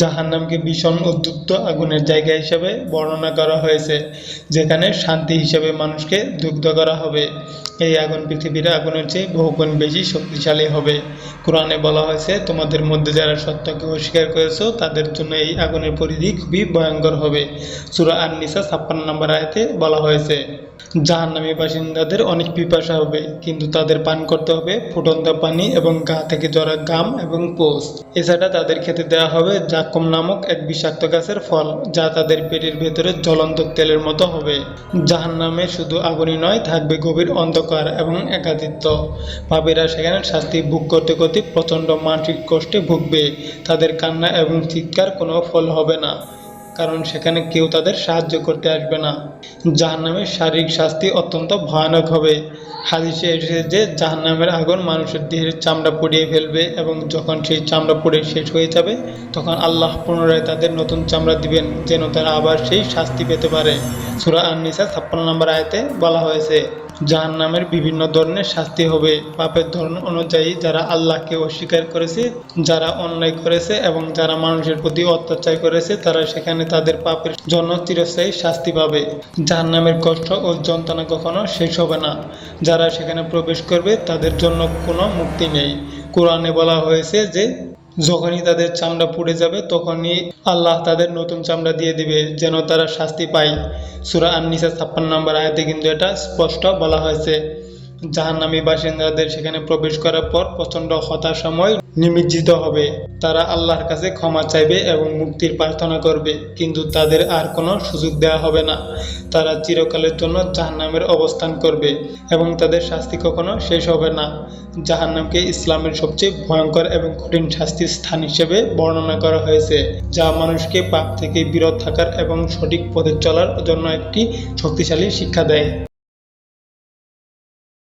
জাহান্নামকে ভীষণ উদ্যুক্ত আগুনের জায়গা হিসেবে বর্ণনা করা হয়েছে, যেখানে শান্তি হিসেবে মানুষকে দুগ্ধ করা হবে। এই আগুন পৃথিবীর আগুনের চেয়ে বহুগুণ বেশি শক্তিশালী হবে। কোরআনে বলা হয়েছে, তোমাদের মধ্যে যারা সত্যকে অস্বীকার করেছ, তাদের জন্য এই আগুনের পরিধি খুবই ভয়ঙ্কর হবে। সূরা আন নিসা ছাপ্পান্ন নম্বর আয়তে বলা হয়েছে, জাহান্নামী বাসিন্দাদের অনেক পিপাসা হবে, কিন্তু তাদের পান করতে হবে ফুটন্ত পানি এবং গা থেকে জরা গাম এবং পোষ এছাড়া তাদের খেতে দেওয়া হবে জাক্কুম নামক এক বিষাক্ত গাছের ফল, যা তাদের পেটের ভেতরে জ্বলন্ত তেলের মতো হবে। জাহান্নামে শুধু আগুনই নয়, থাকবে গভীর অন্ধকার এবং একাধিত্ব পাপীরা সেখানে শাস্তি ভোগ করতে করতে প্রচণ্ড মানসিক কষ্টে ভুগবে। তাদের কান্না এবং চিৎকার কোনো ফল হবে না। কারণ সেখানে কেউ তাদের সাহায্য করতে আসবে না। জাহান্নামের শারীরিক শাস্তি অত্যন্ত ভয়ানক হবে। হাদিসে এসেছে যে, জাহান্নামের আগুন মানুষের দেহের চামড়া পুড়িয়ে ফেলবে এবং যখন সেই চামড়া পুড়ে শেষ হয়ে যাবে, তখন আল্লাহ পুনরায় তাদের নতুন চামড়া দিবেন, যেন তারা আবার সেই শাস্তি পেতে পারে। সুরা আননিসা ছাপ্পান্ন নম্বর আয়তে বলা হয়েছে জাহান্নামের বিভিন্ন ধরনের শাস্তি হবে। পাপের ধরন অনুযায়ী যারা আল্লাহকে অস্বীকার করেছে, যারা অন্যায় করেছে এবং যারা মানুষের প্রতি অত্যাচার করেছে, তারা সেখানে তাদের পাপের জন্য চিরস্থায়ী শাস্তি পাবে। জাহান নামের কষ্ট ও যন্ত্রণা কখনো শেষ হবে না। যারা সেখানে প্রবেশ করবে, তাদের জন্য কোনো মুক্তি নেই। কোরআনে বলা হয়েছে যে যখনই তাদের চামড়া পুড়ে যাবে, তখনই আল্লাহ তাদের নতুন চামড়া দিয়ে দিবে যেন তারা শাস্তি পায়। সুরা আননিসা ছাপ্পান্ন নম্বর আয়াতে কিন্তু এটা স্পষ্ট বলা হয়েছে। জাহান্নামী বাসিন্দাদের সেখানে প্রবেশ করার পর প্রচণ্ড হতাশাময় নিমজ্জিত হবে। তারা আল্লাহর কাছে ক্ষমা চাইবে এবং মুক্তির প্রার্থনা করবে, কিন্তু তাদের আর কোনো সুযোগ দেওয়া হবে না। তারা চিরকালের জন্য জাহান্নামের অবস্থান করবে এবং তাদের শাস্তি কখনো শেষ হবে না। জাহান্নামকে ইসলামের সবচেয়ে ভয়ঙ্কর এবং কঠিন শাস্তির স্থান হিসেবে বর্ণনা করা হয়েছে, যা মানুষকে পাপ থেকে বিরত থাকার এবং সঠিক পথে চলার জন্য একটি শক্তিশালী শিক্ষা দেয়।